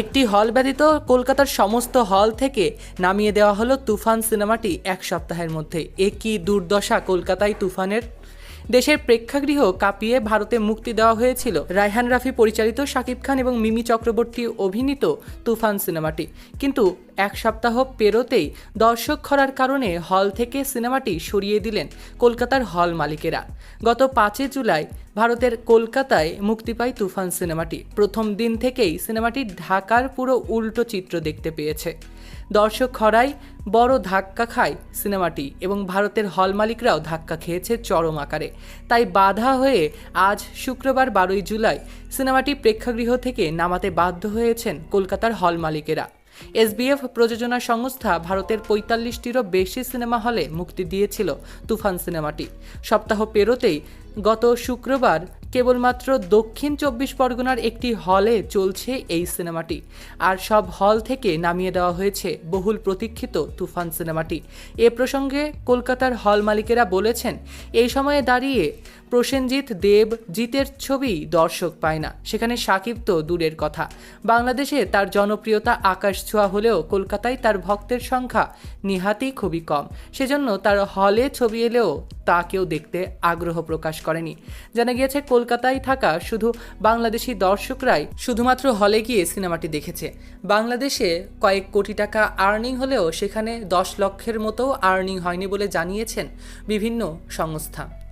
একটি হল ব্যতীত কলকাতার সমস্ত হল থেকে নামিয়ে দেওয়া হলো তুফান সিনেমাটি এক সপ্তাহের মধ্যে। এ কি দুর্দশা কলকাতায় তুফানের? দেশের প্রেক্ষাগৃহ কাঁপিয়ে ভারতে মুক্তি দেওয়া হয়েছিল। রায়হান রাফি পরিচালিত শাকিব খান এবং মিমি চক্রবর্তী অভিনীত তুফান সিনেমাটি। কিন্তু এক সপ্তাহ পেরোতেই দর্শক খরার কারণে হল থেকে সিনেমাটি সরিয়ে দিলেন কলকাতার হল মালিকেরা। গত পাঁচই জুলাই ভারতের কলকাতায় মুক্তি পায় তুফান সিনেমাটি। প্রথম দিন থেকেই সিনেমাটি ঢাকার পুরো উল্টো চিত্র দেখতে পেয়েছে। দর্শক খরায় বড় ধাক্কা খায় সিনেমাটি এবং ভারতের হল মালিকরাও ধাক্কা খেয়েছে চরম আকারে। তাই বাধা হয়ে আজ শুক্রবার বারোই জুলাই সিনেমাটি প্রেক্ষাগৃহ থেকে নামাতে বাধ্য হয়েছেন কলকাতার হল মালিকেরা। এসবিএফ প্রযোজনা সংস্থা ভারতের পঁয়তাল্লিশটিরও বেশি সিনেমা হলে মুক্তি দিয়েছিল তুফান সিনেমাটি। সপ্তাহ পেরোতেই গত শুক্রবার কেবলমাত্র দক্ষিণ চব্বিশ পরগনার একটি হলে চলছে এই সিনেমাটি। আর সব হল থেকে নামিয়ে দেওয়া হয়েছে বহুল প্রতীক্ষিত তুফান সিনেমাটি। এ প্রসঙ্গে কলকাতার হল মালিকেরা বলেছেন, এই সময়ে দাঁড়িয়ে প্রসেনজিৎ দেব জিতের ছবি দর্শক পায় না। সেখানে সাকিব তো দূরের কথা। বাংলাদেশে তার জনপ্রিয়তা আকাশ ছোঁয়া হলেও কলকাতায় তার ভক্তের সংখ্যা নিহাতেই খুবই কম। সেজন্য তার হলে ছবি এলেও তা কেউ দেখতে আগ্রহ প্রকাশ করেনি। জানা গিয়েছে, কলকাতায় থাকা শুধু বাংলাদেশি দর্শকরাই শুধুমাত্র হলে গিয়ে সিনেমাটি দেখেছে। বাংলাদেশে কয়েক কোটি টাকা আর্নিং হলেও সেখানে দশ লক্ষের মতো আর্নিং হয়নি বলে জানিয়েছেন বিভিন্ন সংস্থা।